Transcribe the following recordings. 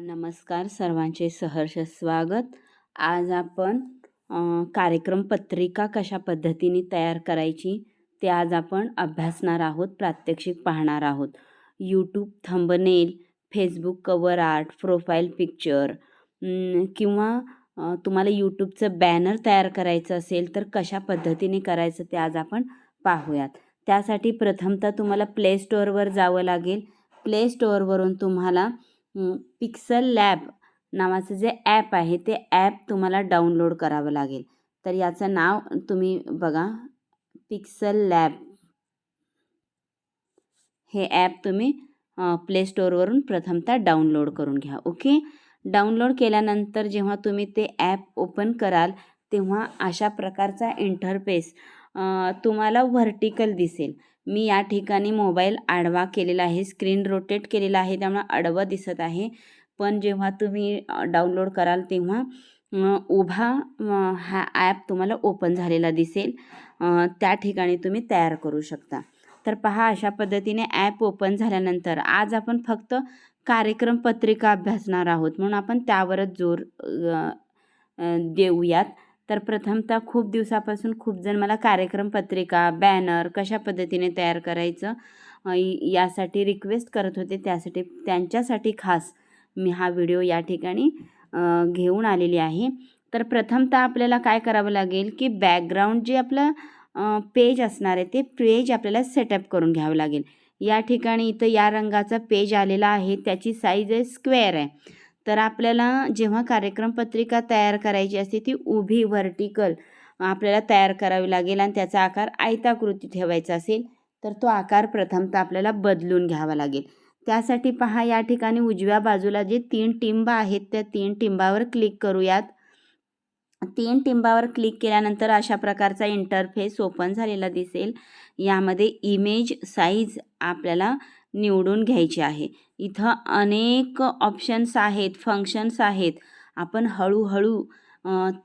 नमस्कार सर्वांचे सहर्ष स्वागत. आज आपण कार्यक्रम पत्रिका कशा पद्धतीने तयार करायची ते आज आपण अभ्यासणार आहोत प्रात्यक्षिक पाहणार आहोत. YouTube thumbnail Facebook cover art profile picture किंवा तुम्हाला यूट्यूबचं बॅनर तयार करायचं असेल तर कशा पद्धतीने करायचं ते आज आपण पाहूयात. त्यासाठी प्रथमतः तुम्हाला प्ले स्टोअरवर जावं लागेल. प्ले स्टोअरवरून तुम्हाला पिक्सल लॅब नावाचं जे ॲप आहे ते ॲप तुम्हाला डाउनलोड करावं लागेल. तर याचं नाव तुम्ही बघा पिक्सल लॅब हे ॲप तुम्ही प्लेस्टोरवरून प्रथमतः डाउनलोड करून घ्या ओके डाउनलोड केल्यानंतर जेव्हा तुम्ही ते ॲप ओपन कराल तेव्हा अशा प्रकारचा इंटरफेस तुम्हाला व्हर्टिकल दिसेल. मी या ठिकाणी मोबाईल आडवा केलेला आहे स्क्रीन रोटेट केलेला आहे त्यामुळे आडवं दिसत आहे. पण जेव्हा तुम्ही डाउनलोड कराल तेव्हा उभा हा ॲप तुम्हाला ओपन झालेला दिसेल. त्या ठिकाणी तुम्ही तयार करू शकता. तर पहा अशा पद्धतीने ॲप ओपन झाल्यानंतर आज आपण फक्त कार्यक्रम पत्रिका अभ्यासणार आहोत. म्हणून आपण त्यावरच जोर देऊयात. तर प्रथमतः खूप दिवसापासून खूप जण मला कार्यक्रम पत्रिका बॅनर कशा पद्धतीने तयार करायचं यासाठी रिक्वेस्ट करत होते. त्यासाठी त्यांच्यासाठी खास मी हा व्हिडिओ या ठिकाणी घेऊन आलेली आहे. तर प्रथमतः आपल्याला काय करावं लागेल की बॅकग्राऊंड जे आपलं पेज असणार आहे ते पेज आपल्याला सेटअप करून घ्यावं लागेल. या ठिकाणी इथं या रंगाचा पेज आलेला आहे. त्याची साईज आहे स्क्वेअर आहे. तर आपल्याला जेव्हा कार्यक्रम पत्रिका तयार करायची असते ती उभी व्हर्टिकल आपल्याला तयार करावी लागेल आणि त्याचा आकार आयताकृती ठेवायचा असेल तर तो आकार प्रथमतः आपल्याला बदलून घ्यावा लागेल. त्यासाठी पहा या ठिकाणी उजव्या बाजूला जे तीन टिंब आहेत त्या तीन टिंबावर क्लिक करूयात. तीन टिंबावर क्लिक केल्यानंतर अशा प्रकारचा इंटरफेस ओपन झालेला दिसेल. यामध्ये इमेज साईज आपल्याला निवडून घ्यायची आहे. इथं अनेक ऑप्शन्स आहेत फंक्शन्स आहेत. आपण हळूहळू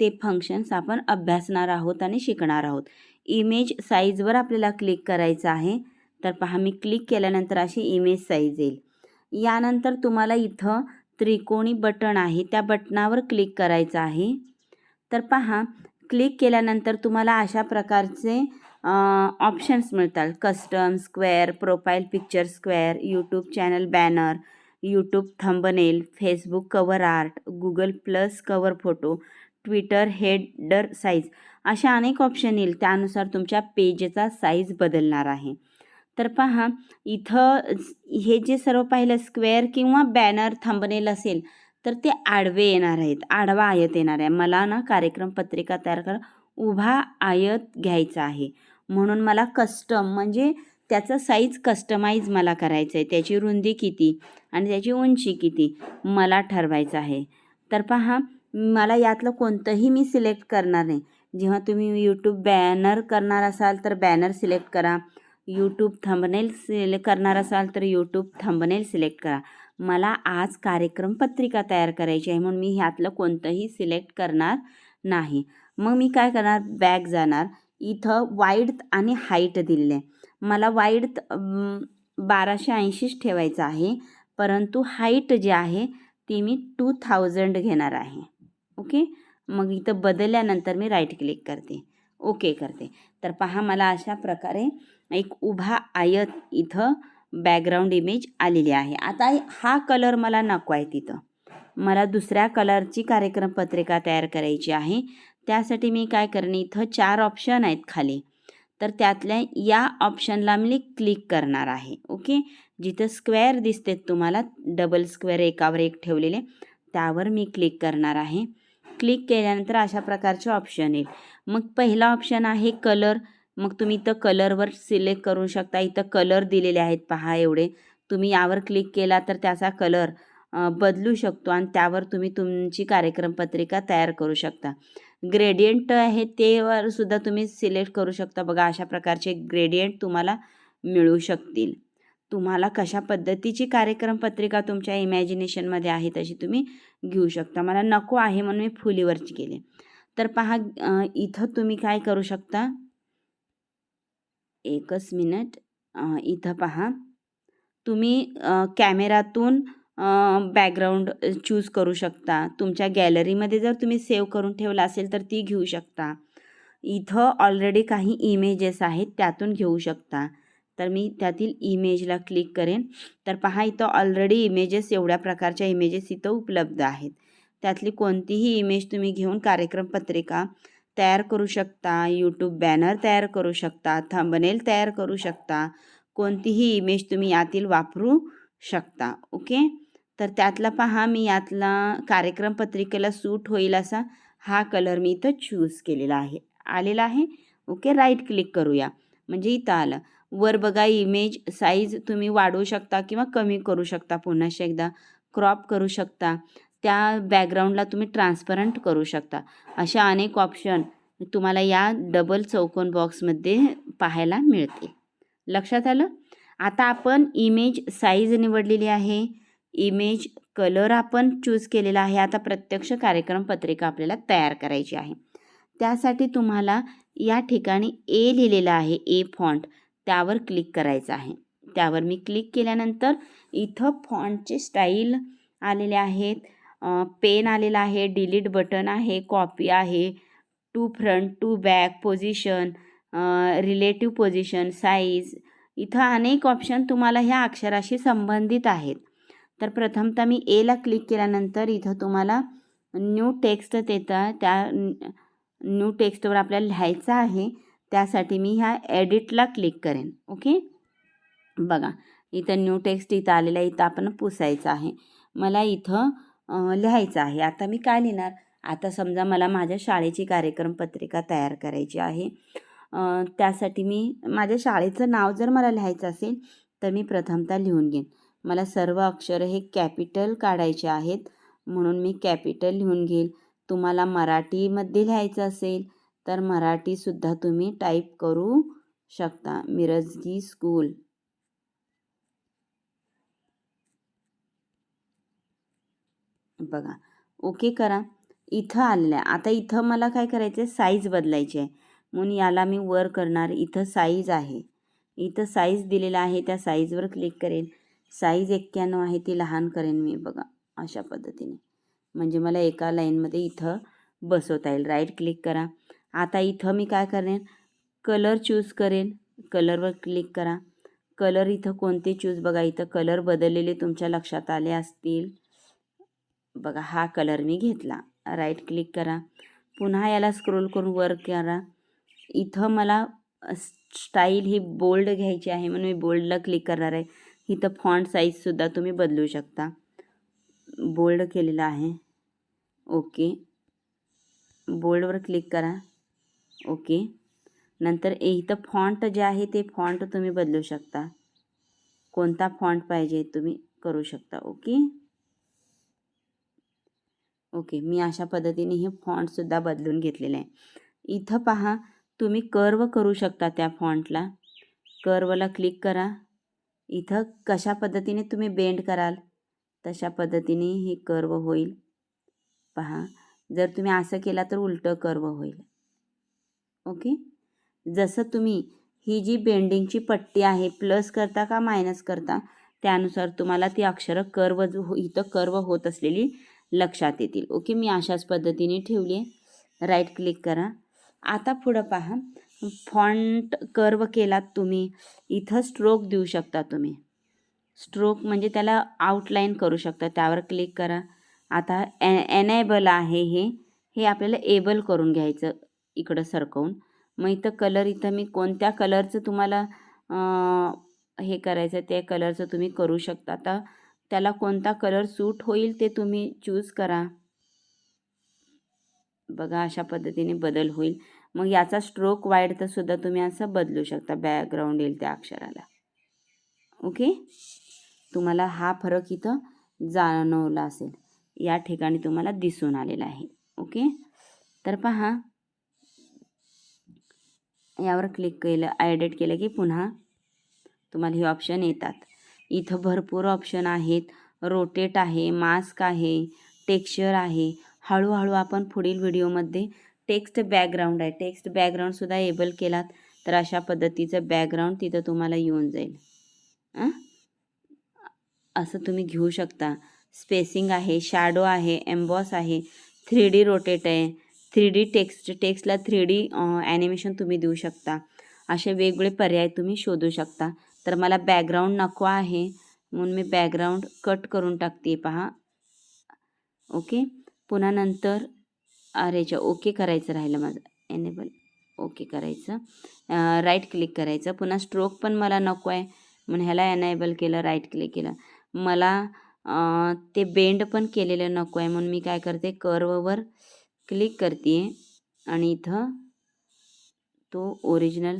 ते फंक्शन्स आपण अभ्यासणार आहोत आणि शिकणार आहोत. इमेज साईजवर आपल्याला क्लिक करायचं आहे. तर पहा मी क्लिक केल्यानंतर अशी इमेज साईज येईल. यानंतर तुम्हाला इथं त्रिकोणी बटन आहे त्या बटनावर क्लिक करायचं आहे. तर पहा क्लिक केल्यानंतर तुम्हाला अशा प्रकारचे ऑप्शन्स मिळतात. Custom square profile picture square YouTube channel banner YouTube thumbnail Facebook cover art Google plus cover photo Twitter header size अशा अनेक ऑप्शन येईल. त्यानुसार तुमच्या पेजचा साईज बदलणार आहे. तर पहा इथं हे जे सर्व पाहिलं स्क्वेअर किंवा बॅनर थंबनेल असेल तर ते आडवे येणार आहेत. आडवा आयत येणार आहे. मला ना कार्यक्रम पत्रिका तयार कर. उभा आयत घ्यायचा आहे. म्हणून मला कस्टम म्हणजे त्याचं साईज कस्टमाइज मला करायचं आहे त्याची रुंदी किती आणि त्याची उंची किती मला ठरवायचं आहे. तर पहा मला यातलं कोणतंही मी सिलेक्ट करणार नाही. जेव्हा तुम्ही यूट्यूब बॅनर करणार असाल तर बॅनर सिलेक्ट करा. यूट्यूब थंबनेल सिलेक्ट करणार असाल तर यूट्यूब थंबनेल सिलेक्ट करा. मला आज कार्यक्रम पत्रिका तयार करायची आहे म्हणून मी ह्यातलं कोणतंही सिलेक्ट करणार नाही. मग मी काय करणार? बॅग जाणार. इथं वाईड आणि हाईट दिलेलं आहे मला वाईड बाराशे ऐंशीच ठेवायचं आहे. परंतु हाईट जी आहे ती मी टू थाउजंड घेणार आहे. ओके मग इथं बदलल्यानंतर मी राईट क्लिक करते. ओके करते. तर पहा मला अशा प्रकारे एक उभा आयत इथं बॅकग्राऊंड इमेज आलेली आहे. आता हा कलर मला नको आहे तिथं. मला दुसऱ्या कलरची कार्यक्रम पत्रिका तयार करायची आहे. त्यासाठी मी काय करणे इथं चार ऑप्शन आहेत खाली. तर त्यातल्या या ऑप्शनला मी क्लिक करणार आहे. ओके? जिथं स्क्वेअर दिसते तुम्हाला डबल स्क्वेअर एकावर एक ठेवलेले त्यावर मी क्लिक करणार आहे. क्लिक केल्यानंतर अशा प्रकारचे ऑप्शन येईल. मग पहिला ऑप्शन आहे कलर मग तुम्ही इथं कलरवर सिलेक्ट करू शकता. इथं कलर दिलेले आहेत पहा एवढे. तुम्ही यावर क्लिक केला तर त्याचा कलर बदलू शकतो आणि त्यावर तुम्ही तुमची कार्यक्रम पत्रिका तयार करू शकता. ग्रेडियंट आहे तेवर सुद्धा तुम्ही सिलेक्ट करू शकता. बघा अशा प्रकारचे ग्रेडियंट तुम्हाला मिळू शकतील. तुम्हाला कशा पद्धतीची कार्यक्रम पत्रिका तुमच्या इमॅजिनेशनमध्ये आहे तशी तुम्ही घेऊ शकता. मला नको आहे म्हणून मी फुलीवरची केले. तर पहा इथं तुम्ही काय करू शकता? एकच मिनिट. इथं पहा. तुम्ही कॅमेरातून बॅकग्राऊंड चूज करू शकता. तुमच्या गॅलरीमध्ये जर तुम्ही सेव्ह करून ठेवला असेल तर ती घेऊ शकता. इथं ऑलरेडी काही इमेजेस आहेत त्यातून घेऊ शकता. तर मी त्यातील इमेजला क्लिक करेन. तर पहा इथं ऑलरेडी इमेजेस एवढ्या प्रकारच्या इमेजेस इथं उपलब्ध आहेत. त्यातली कोणतीही इमेज तुम्ही घेऊन कार्यक्रम पत्रिका तयार करू शकता यूट्यूब बॅनर तयार करू शकता थंबनेल तयार करू शकता. कोणतीही इमेज तुम्ही यातील वापरू शकता ओके तर त्यातला पहा मी यातला कार्यक्रम पत्रिकेला सूट होईल असा हा कलर मी इथं चूज केलेला आहे. आलेला आहे. ओके राईट क्लिक करूया. म्हणजे इथं आलं. वर बघा इमेज साईज तुम्ही वाढवू शकता किंवा कमी करू शकता. पुन्हा एकदा क्रॉप करू शकता. त्या बॅकग्राऊंडला तुम्ही ट्रान्सपरंट करू शकता. अशा अनेक ऑप्शन तुम्हाला या डबल चौकोन बॉक्समध्ये पाहायला मिळते लक्षात आलं? आता आपण इमेज साईज निवडलेली आहे. इमेज कलर आपण चूज केलेला आहे. आता प्रत्यक्ष कार्यक्रम पत्रिका आपल्याला तयार करायची आहे. त्यासाठी तुम्हाला या ठिकाणी ए लिहिलेलं आहे ए फॉन्ट त्यावर क्लिक करायचं आहे. त्यावर मी क्लिक केल्यानंतर इथं फॉन्टचे स्टाईल आलेले आहेत. पेन आलेला आहे डिलीट बटन आहे कॉपी आहे. To front to back position relative position size इथं अनेक ऑप्शन तुम्हाला ह्या अक्षराशी संबंधित आहेत. तर प्रथमतः मी एला क्लिक केल्यानंतर इथं तुम्हाला न्यू टेक्स्ट देतं त्या न्यू टेक्स्टवर आपल्याला लिहायचं आहे त्यासाठी मी ह्या एडिटला क्लिक करेन. ओके बघा इथं न्यू टेक्स्ट इथं आलेला इथं आपण पुसायचं आहे. मला इथं लिहायचं आहे. आता मी काय लिहिणार? आता समजा मला माझ्या शाळेची कार्यक्रम पत्रिका तयार करायची आहे. त्यासाठी मी माझ्या शाळेचं नाव जर मला लिहायचं असेल तर मी प्रथमतः लिहून घेईन. मला सर्व अक्षर हे कॅपिटल काढायचे आहेत म्हणून मी कॅपिटल लिहून घेईल. तुम्हाला मराठीमध्ये लिहायचं असेल तर मराठीसुद्धा तुम्ही टाईप करू शकता. मिरजगी स्कूल. बघा. ओके करा. इथं आलेलं आहे. आता इथं मला काय करायचं आहे साईज बदलायची आहे. म्हणून याला मी वर करणार. इथं साईज आहे. इथं साईज दिलेला आहे. त्या साईजवर क्लिक करेल. साईज एक्क्याण्णव आहे ती लहान करेन मी बघा अशा पद्धतीने. म्हणजे मला एका लाईनमध्ये इथं बसवता येईल. राईट क्लिक करा. आता इथं मी काय करेन? कलर चूज करेन. कलरवर क्लिक करा. कलर इथं कोणते चूज बघा इथं कलर बदललेले तुमच्या लक्षात आले असतील. बघा हा कलर मी घेतला. राईट क्लिक करा. पुन्हा याला स्क्रोल करून वर करा. इथं मला स्टाईल ही बोल्ड घ्यायची आहे म्हणून मी बोल्डला क्लिक करणार आहे. इथं फॉन्ट साईजसुद्धा तुम्ही बदलू शकता. बोल्ड केलेलं आहे. ओके बोल्डवर क्लिक करा. ओके नंतर इथं फॉन्ट जे आहे ते फॉन्ट तुम्ही बदलू शकता. कोणता फॉन्ट पाहिजे तुम्ही करू शकता. ओके ओके मी अशा पद्धतीने हे फॉन्टसुद्धा बदलून घेतलेले आहे. इथं पहा तुम्ही कर्व करू शकता त्या फॉन्टला कर्वला क्लिक करा. इथं कशा पद्धतीने तुम्ही बेंड कराल? तशा पद्धतीने हे कर्व होईल. पहा जर तुम्ही असं केला तर उलटं कर्व होईल. ओके जसं तुम्ही ही जी बेंडिंगची पट्टी आहे प्लस करता का मायनस करता त्यानुसार तुम्हाला ती अक्षरं कर्व जो इथं कर्व होत असलेली लक्षात येतील. ओके मी अशाच पद्धतीने ठेवली आहे. राईट क्लिक करा. आता पुढं पहा. फॉन्ट कर्व केलात तुम्ही इथं स्ट्रोक देऊ शकता तुम्ही. स्ट्रोक म्हणजे त्याला आउटलाईन करू शकता त्यावर क्लिक करा. आता ए एनेबल आहे हे. हे आपल्याला एबल करून घ्यायचं इकडं सरकवून. मग इथं कलर इथं मी कोणत्या कलरचं तुम्हाला हे करायचं त्या कलरचं तुम्ही करू शकता. आता त्याला कोणता कलर सूट होईल ते तुम्ही चूज करा. बघा अशा पद्धतीने बदल होईल. मग याचा स्ट्रोक वाईड सुद्धा तुम्ही असं बदलू शकता बॅकग्राऊंड येईल त्या अक्षराला. ओके तुम्हाला हा फरक इथं जाणवला असेल. या ठिकाणी तुम्हाला दिसून आलेला आहे. ओके तर पहा. यावर क्लिक केलं ॲडेट केलं की पुन्हा तुम्हाला हे ऑप्शन येतात. इथं भरपूर ऑप्शन आहेत. रोटेट आहे मास्क आहे टेक्स्चर आहे. हळूहळू आपण पुढील व्हिडिओमध्ये टेक्स्ट बॅकग्राऊंड आहे. टेक्स्ट बॅकग्राऊंडसुद्धा एबल केलात तर अशा पद्धतीचं बॅकग्राऊंड तिथं तुम्हाला येऊन जाईल. असं तुम्ही घेऊ शकता. स्पेसिंग आहे शॅडो आहे एम्बॉस आहे थ्री डी रोटेट आहे. थ्री डी टेक्स्ट टेक्स्टला थ्री डी ॲनिमेशन तुम्ही देऊ शकता. असे वेगवेगळे पर्याय तुम्ही शोधू शकता. तर मला बॅकग्राऊंड नको आहे. म्हणून मी बॅकग्राऊंड कट करून टाकते पहा. ओके? पुन्हा नंतर अरेच्या ओके करायचं राहिलं माझं. एनेबल ओके करायचं. राईट क्लिक करायचं. पुन्हा स्ट्रोक पण मला नको आहे. म्हणून ह्याला एनेबल केलं राईट क्लिक केलं. मला ते बेंड पण केलेलं नको आहे. म्हणून मी काय करते कर्ववर क्लिक करते. आणि इथं तो ओरिजिनल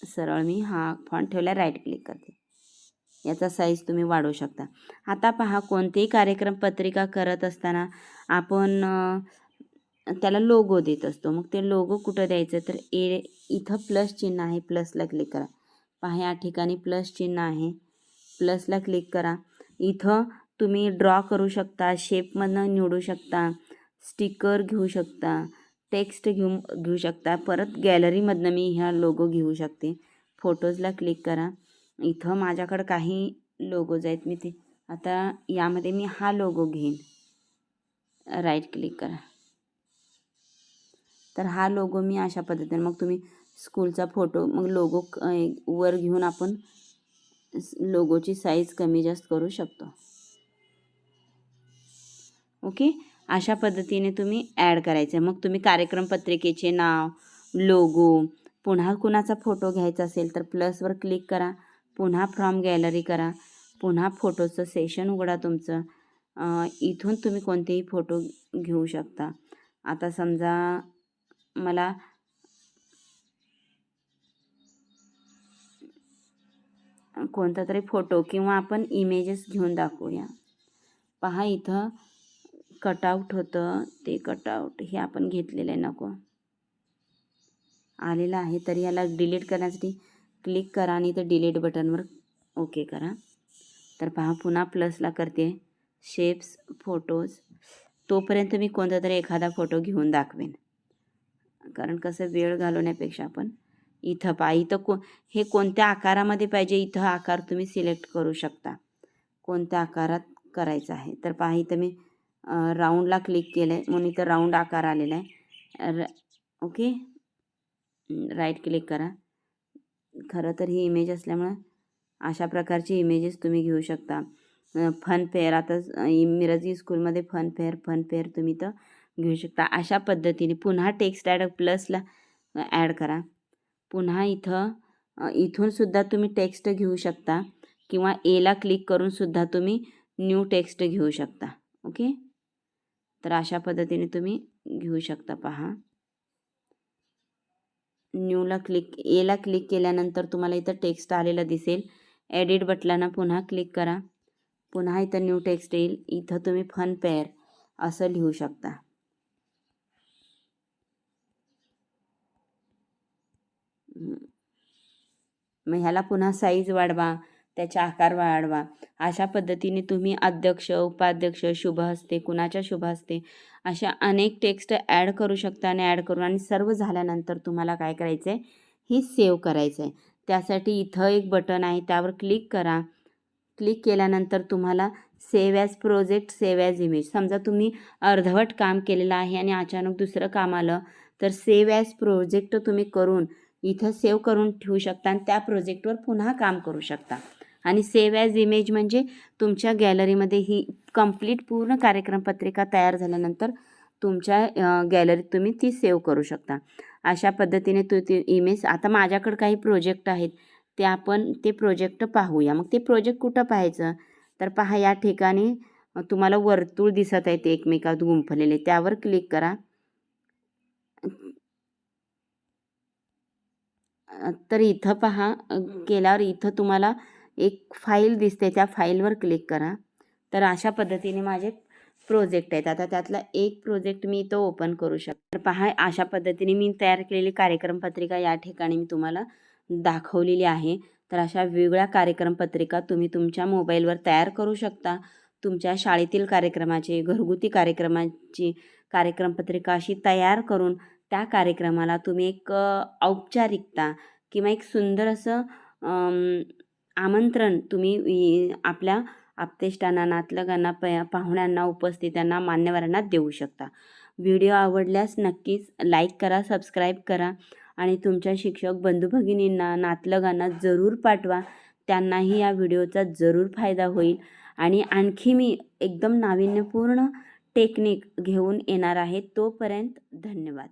सरळ मी हा फॉन्ट ठेवला राईट क्लिक करते. याचा साईज तुम्ही वाढवू शकता. आता पहा कोणतेही कार्यक्रम पत्रिका करत असताना आपण त्याला लोगो देत असतो. मग ते लोगो कुठं द्यायचं? तर ए इथं प्लस चिन्ह आहे प्लसला क्लिक करा. पहा या ठिकाणी प्लस चिन्ह आहे. प्लसला क्लिक करा. इथं तुम्ही ड्रॉ करू शकता शेपमधनं निवडू शकता स्टिकर घेऊ शकता टेक्स्ट घेऊ घेऊ शकता. परत गॅलरीमधनं मी ह्या लोगो घेऊ शकते. फोटोजला क्लिक करा. इथं माझ्याकडं काही लोगोज आहेत. मी ते आता यामध्ये मी हा लोगो घेईन. राईट क्लिक करा. तर हा लोगो मी अशा पद्धतीने मग तुम्ही स्कूलचा फोटो मग लोगो वर घेऊन आपण लोगोची साईज कमी जास्त करू शकतो. ओके अशा पद्धतीने तुम्ही ॲड करायचं. मग तुम्ही कार्यक्रम पत्रिकेचे नाव लोगो पुन्हा कुणाचा फोटो घ्यायचा असेल तर प्लसवर क्लिक करा. पुन्हा फ्रॉम गॅलरी करा. पुन्हा फोटोचं सेशन उघडा तुमचं. इथून तुम्ही कोणतेही फोटो घेऊ शकता. आता समजा मला कोणता तरी फोटो किंवा आपण इमेजेस घेऊन दाखवूया. पहा इथं कटआउट होतं. ते कटआउट हे आपण घेतलेलं आहे. नको. आलेलं आहे. तर याला डिलीट करण्यासाठी क्लिक करा आणि इथं डिलीट बटनवर ओके करा. तर पहा पुन्हा प्लसला करते. शेप्स फोटोज तोपर्यंत मी कोणता तरी एखादा फोटो घेऊन दाखवेन. कारण कसं वेळ घालवण्यापेक्षा आपण इथं पा इथं को हे कोणत्या आकारामध्ये पाहिजे इथं आकार तुम्ही सिलेक्ट करू शकता. कोणत्या आकारात करायचं आहे. तर पहा इथं मी राऊंडला क्लिक केलं आहे म्हणून इथं राऊंड आकार आलेला आहे. र ओके? राईट क्लिक करा. खरं तर ही इमेज असल्यामुळं अशा प्रकारची इमेजेस तुम्ही घेऊ शकता. Fun fair. आता मिरजी स्कूलमध्ये फन फेअर फन फेअर तुम्ही तर घेऊ शकता. अशा पद्धतीने पुन्हा टेक्स्ट ॲड प्लसला ॲड करा. पुन्हा इथं इथूनसुद्धा तुम्ही टेक्स्ट घेऊ शकता किंवा एला क्लिक करूनसुद्धा तुम्ही न्यू टेक्स्ट घेऊ शकता. ओके तर अशा पद्धतीने तुम्ही घेऊ शकता पहा. न्यूला क्लिक एला क्लिक केल्यानंतर तुम्हाला इथं टेक्स्ट आलेला दिसेल. एडिट बटलांना पुन्हा क्लिक करा. पुन्हा इथं न्यू टेक्स्ट येईल. इथं तुम्ही फन पेअर असं लिहू शकता. मग ह्याला पुन्हा साईज वाढवा त्याचा आकार वाढवा. अशा पद्धतीने तुम्ही अध्यक्ष उपाध्यक्ष शुभ हस्ते कुणाच्या शुभ हस्ते अशा अनेक टेक्स्ट ॲड करू शकता आणि ॲड करून आणि सर्व झाल्यानंतर तुम्हाला काय करायचं आहे हे सेव्ह करायचं आहे त्यासाठी इथं एक बटन आहे त्यावर क्लिक करा. क्लिक केल्यानंतर तुम्हाला save as project save as image समजा तुम्ही अर्धवट काम केलेलं आहे आणि अचानक दुसरं काम आलं तर सेव्ह ॲज प्रोजेक्ट तुम्ही करून इथं सेव्ह करून ठेवू शकता आणि त्या प्रोजेक्टवर पुन्हा काम करू शकता. आणि सेव्ह ॲज इमेज म्हणजे तुमच्या गॅलरीमध्ये ही कंप्लीट पूर्ण कार्यक्रम पत्रिका तयार झाल्यानंतर तुमच्या गॅलरीत तुम्ही ती सेव्ह करू शकता. अशा पद्धतीने तू ती इमेज आता माझ्याकडे काही प्रोजेक्ट आहेत ते आपण ते प्रोजेक्ट पाहूया. मग ते प्रोजेक्ट कुठं पाहायचं? तर पहा या ठिकाणी तुम्हाला वर्तुळ दिसत आहे ते एकमेकात गुंफलेले. त्यावर क्लिक करा. तर इथं पहा केल्यावर इथं तुम्हाला एक फाईल दिसते त्या फाईलवर क्लिक करा. तर अशा पद्धतीने माझे प्रोजेक्ट आहेत. आता त्यातला एक प्रोजेक्ट मी इथं ओपन करू शकते. तर पहा अशा पद्धतीने मी तयार केलेली कार्यक्रम पत्रिका या ठिकाणी मी तुम्हाला दाखवलेली आहे. तर अशा वेगळ्या कार्यक्रम पत्रिका तुम्ही तुमच्या मोबाईलवर तयार करू शकता. तुमच्या शाळेतील कार्यक्रमाची घरगुती कार्यक्रमाची कार्यक्रम पत्रिका अशी तयार करून त्या कार्यक्रमाला तुम्ही एक औपचारिकता किंवा एक सुंदर असं आमंत्रण तुम्ही आपल्या आपतेष्टांना नातलगांना प पाहुण्यांना उपस्थितांना मान्यवरांना देऊ शकता. व्हिडिओ आवडल्यास नक्कीच लाईक करा सबस्क्राईब करा आणि तुमच्या शिक्षक बंधू भगिनींना नातलगांना जरूर पाठवा. त्यांनाही या व्हिडिओचा जरूर फायदा होईल आणि आणखी मी एकदम नाविन्यपूर्ण टेक्निक घेऊन येणार आहे. तोपर्यंत धन्यवाद.